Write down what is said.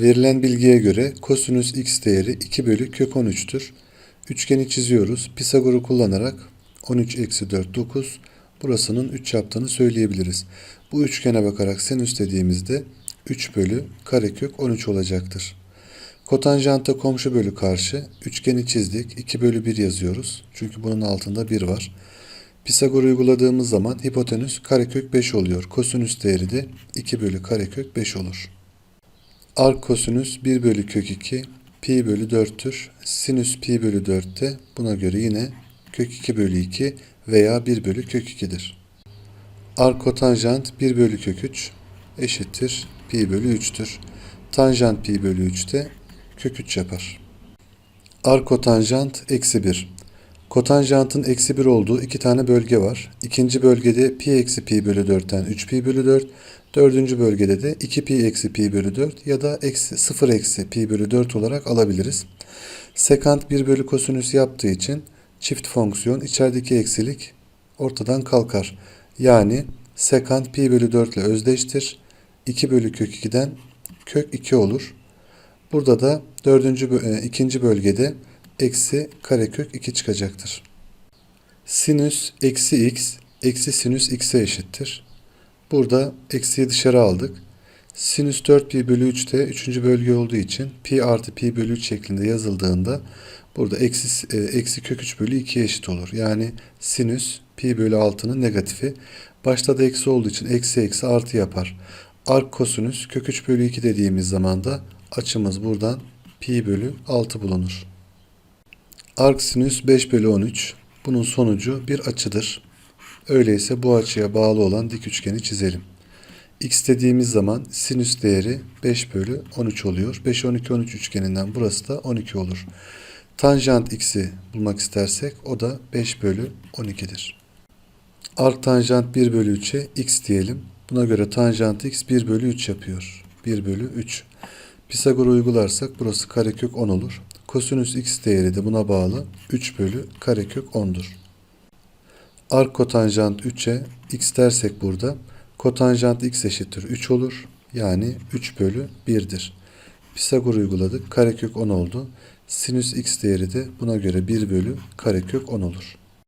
Verilen bilgiye göre kosinüs x değeri 2 bölü kök 13'tür. Üçgeni çiziyoruz. Pisagor'u kullanarak 13 eksi 4 9 burasının 3 yaptığını söyleyebiliriz. Bu üçgene bakarak sinüs dediğimizde 3 bölü karekök 13 olacaktır. Kotanjanta komşu bölü karşı üçgeni çizdik. 2 bölü 1 yazıyoruz. Çünkü bunun altında 1 var. Pisagor uyguladığımız zaman hipotenüs karekök 5 oluyor. Kosinüs değeri de 2 bölü karekök 5 olur. Ark kosinüs 1 bölü kök 2 pi bölü 4'tür. Sinüs pi bölü 4 de buna göre yine kök 2 bölü 2 veya 1 bölü kök 2'dir. Ark kotanjant 1 bölü kök 3 eşittir pi bölü 3'tür. Tanjant pi bölü 3 de kök 3 yapar. Ark kotanjant eksi 1. Kotanjantın eksi 1 olduğu iki tane bölge var. İkinci bölgede pi eksi pi bölü 4'ten 3 pi bölü 4. Dördüncü bölgede de 2 pi eksi pi bölü 4 ya da eksi 0 eksi pi bölü 4 olarak alabiliriz. Sekant 1 bölü kosinüs yaptığı için çift fonksiyon içerideki eksilik ortadan kalkar. Yani sekant pi bölü 4 ile özdeştir. 2 bölü kök 2'den kök 2 olur. Burada da dördüncü, e, ikinci bölgede eksi karekök 2 çıkacaktır. Sinüs eksi x eksi sinüs x'e eşittir. Burada eksiyi dışarı aldık. Sinüs 4 pi bölü 3 de 3. bölge olduğu için pi artı pi bölü 3 şeklinde yazıldığında burada eksi, e, eksi kök 3 bölü 2'ye eşit olur. Yani sinüs pi bölü 6'nın negatifi. Başta da eksi olduğu için eksi eksi artı yapar. Ark kosinüs kök 3 bölü 2 dediğimiz zaman da açımız buradan pi bölü 6 bulunur. Ark sinüs 5 bölü 13. Bunun sonucu bir açıdır. Öyleyse bu açıya bağlı olan dik üçgeni çizelim. X dediğimiz zaman sinüs değeri 5 bölü 13 oluyor. 5, 12, 13 üçgeninden burası da 12 olur. Tanjant x'i bulmak istersek o da 5 bölü 12'dir. Ark tanjant 1 bölü 3'e x diyelim. Buna göre tanjant x 1 bölü 3 yapıyor. 1 bölü 3. Pisagor'u uygularsak burası karekök 10 olur. Kosinüs x değeri de buna bağlı 3 bölü karekök 10'dur. Ark kotanjant 3'e x dersek burada kotanjant x eşittir 3 olur. Yani 3 bölü 1'dir. Pisagor uyguladık. Karekök 10 oldu. Sinüs x değeri de buna göre 1 bölü karekök 10 olur.